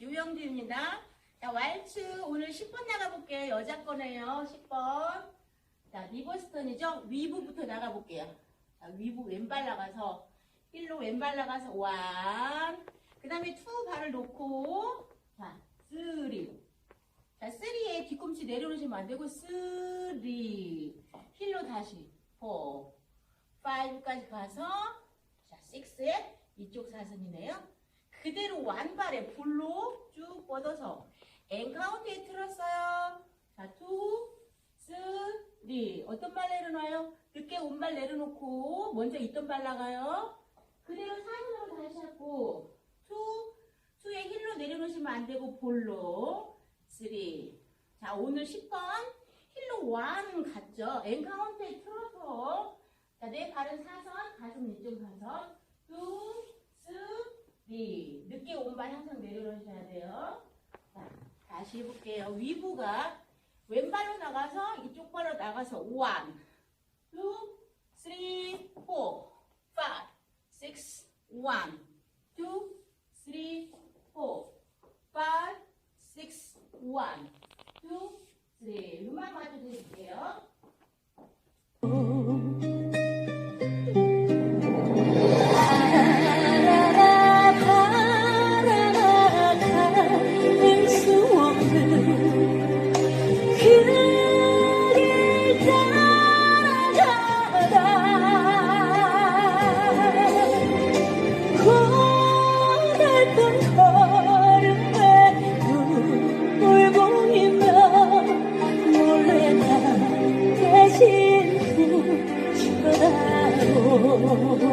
유영주입니다. 자, 왈츠 오늘 10번 나가볼게요. 여자 거네요. 10번. 자, 리버스턴이죠? 위부부터 나가볼게요. 자, 위부 왼발 나가서 힐로 왼발 나가서 원. 그 다음에 투 발을 놓고 자, 쓰리. 자, 쓰리에 뒤꿈치 내려놓으시면 안 되고 쓰리. 힐로 다시 포. 파이브까지 가서 자, 식스에 이쪽 사선이네요. 그대로 완발에 불로 쭉 뻗어서 엔 카운트에 틀었어요. 자, 투, 쓰리. 어떤 발 내려놔요? 늦게 온 발 내려놓고 먼저 있던 발 나가요. 그대로 사선으로 다시 잡고 투, 투에 힐로 내려놓으시면 안 되고 볼로 쓰리. 자, 오늘 10번 힐로 완 갔죠? 엔 카운트에 틀어서 자, 내 발은 사선, 가슴 이쪽 사선, 투, 쓰리. 늦게 온발 항상 내려놓으셔야 돼요. 자, 다시 해볼게요. 위부가 왼발로 나가서 이쪽 발로 나가서 원, 투, 쓰리, 포, 파이브, 식스, 원, 투, 쓰리, 포, 파이브, 식스, 원, 투, 쓰리. 음악 맞춰 드릴게요. Lord.